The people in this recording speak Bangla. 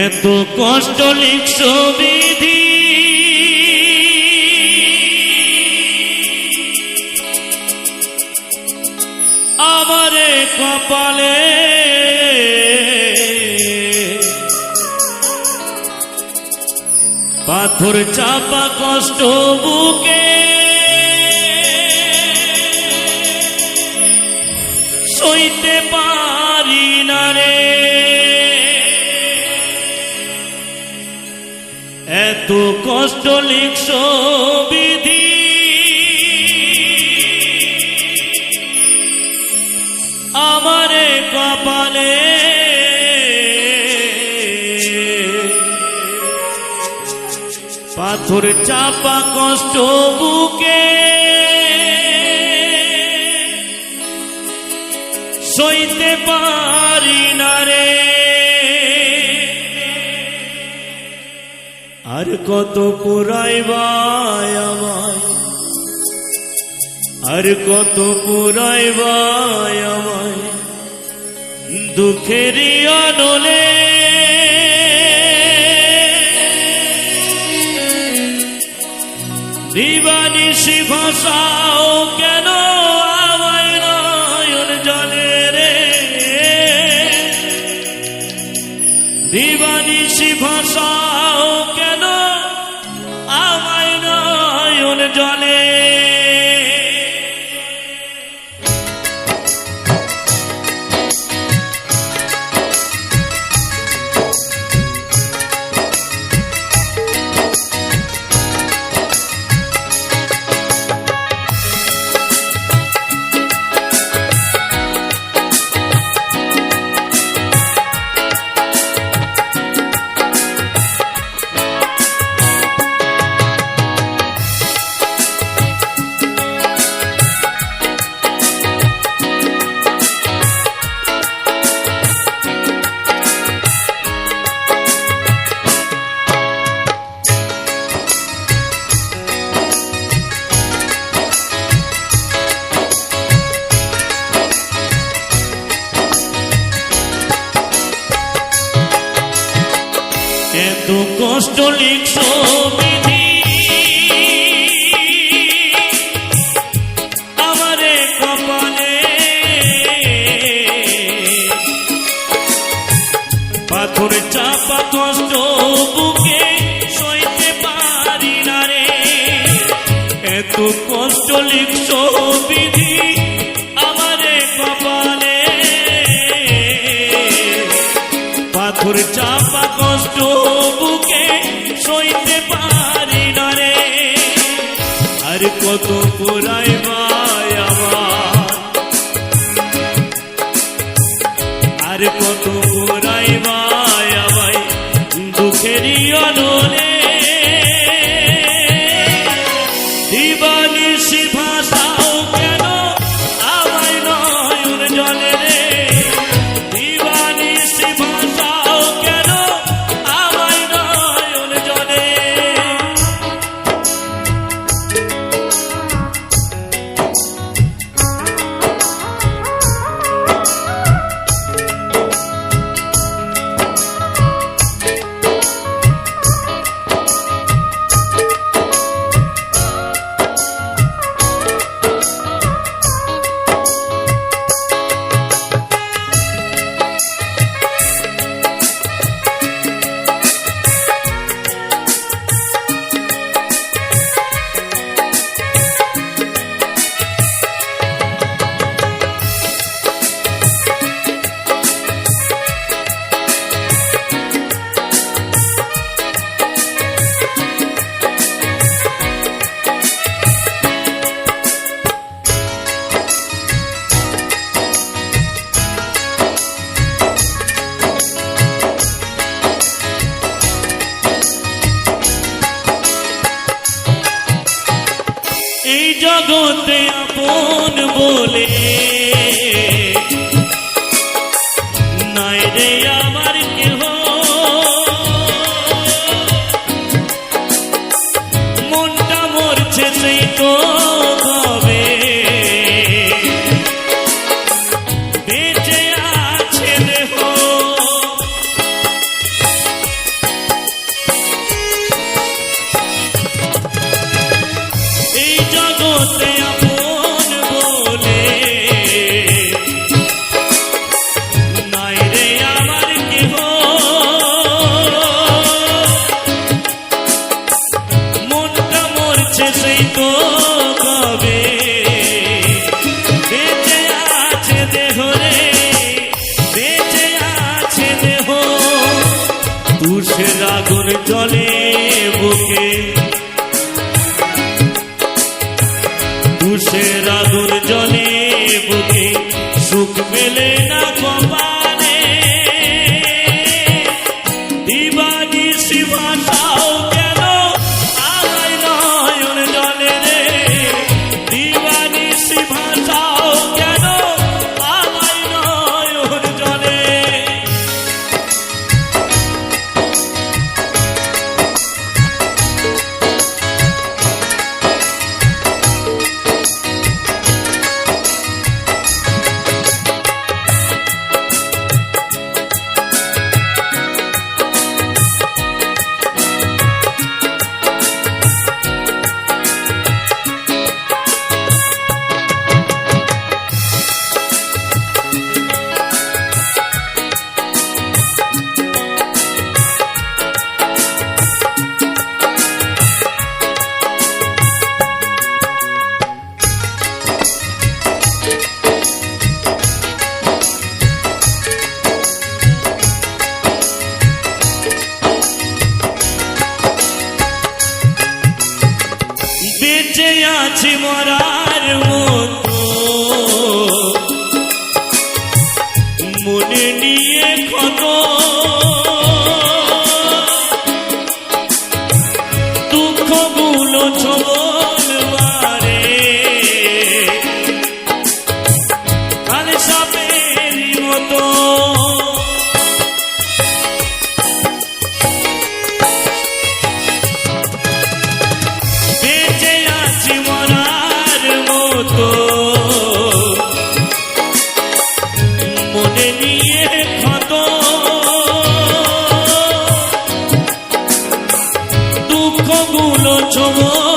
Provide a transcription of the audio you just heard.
এত কষ্ট লিখছ বিধি। আমারে কপালে পাথর চাপা কষ্ট বুকে। সইতে পারি এত কষ্ট লিখছ বিধি। আমারে কপালে পাথর চাপা কষ্ট বুকে সইতে পারি না রে। আর কত পুরাইবায় আমায়। আর কত পুরাইবায় আমায়। দুঃখেরই অনলে দিবানিশি ভাষাও কেন কষ্ট লিখছ বিধি আমারে কপালে পাথর চাপা কষ্ট বুকে সইতে পারি না রে। এত কষ্ট লিখছ সইতে পারি না রে। আর কত পুরাই আমার আর কত পুরাই আমায় দুঃখেরই অনলে জগতে আপন বলে আগুন জলে বুকে। দুষের আগুন জলে বুকে সুখ মেলে না কপালে। দিবানি শিবাসাও de morar. দুঃখগুলো ছবল